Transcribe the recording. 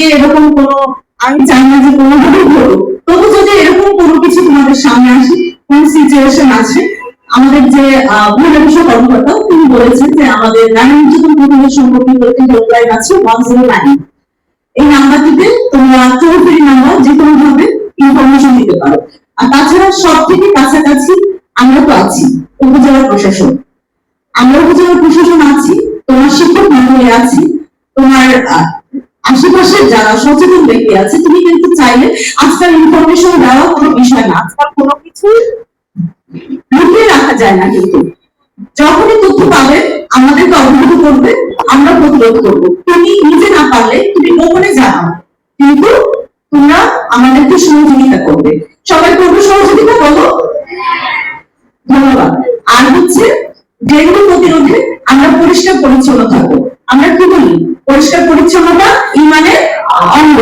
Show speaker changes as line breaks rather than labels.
গিয়ে এরকম কোনো, আমি চাই না যে কোনো ভাবে করো তবু যদি এরকম কোনো কিছু তোমাদের সামনে আসে, কোন সিচুয়েশন আছে আমাদের যে মহিলা কর্মকর্তা, তিনি বলেছেন যে আমাদের নারী নির্যাতন প্রতিরোধ সম্পর্কিত একটি হেল্পলাইন আছে ওয়ান জিরো নাইন এই নাম্বারটিতে তোমরা টোল ফ্রি নাম্বার যে কোনো ভাবে ইনফরমেশন দিতে পারো। আর তাছাড়া সব থেকে কাছাকাছি আমরা তো আছি, উপজেলা প্রশাসন। আমরা উপজেলা প্রশাসন আছি, তোমার শিক্ষক মন্ডলী আছি, তোমার আশেপাশে যারা সচেতন ব্যক্তি আছে তুমি কিন্তু চাইলে আজকাল ইনফরমেশন দেওয়া কোনো বিষয় না। আজকাল কোনো কিছু লুকিয়ে রাখা যায় না কিন্তু। যখনই তথ্য পাবে, আমাদেরকে অবগত করবে, আমরা প্রতিরোধ করব। তুমি নিজে না পারলে, তুমি গোপনে জানাও। কিন্তু তোমরা আমাদেরকে সহযোগিতা করবে। সবাই করবে সহযোগিতা, বলো। ধন্যবাদ। আর হচ্ছে ডেঙ্গু প্রতিরোধে আমরা পরিষ্কার পরিচ্ছন্ন থাকব। পরিষ্কার পরিচ্ছন্নতা ইমানের অঙ্গ।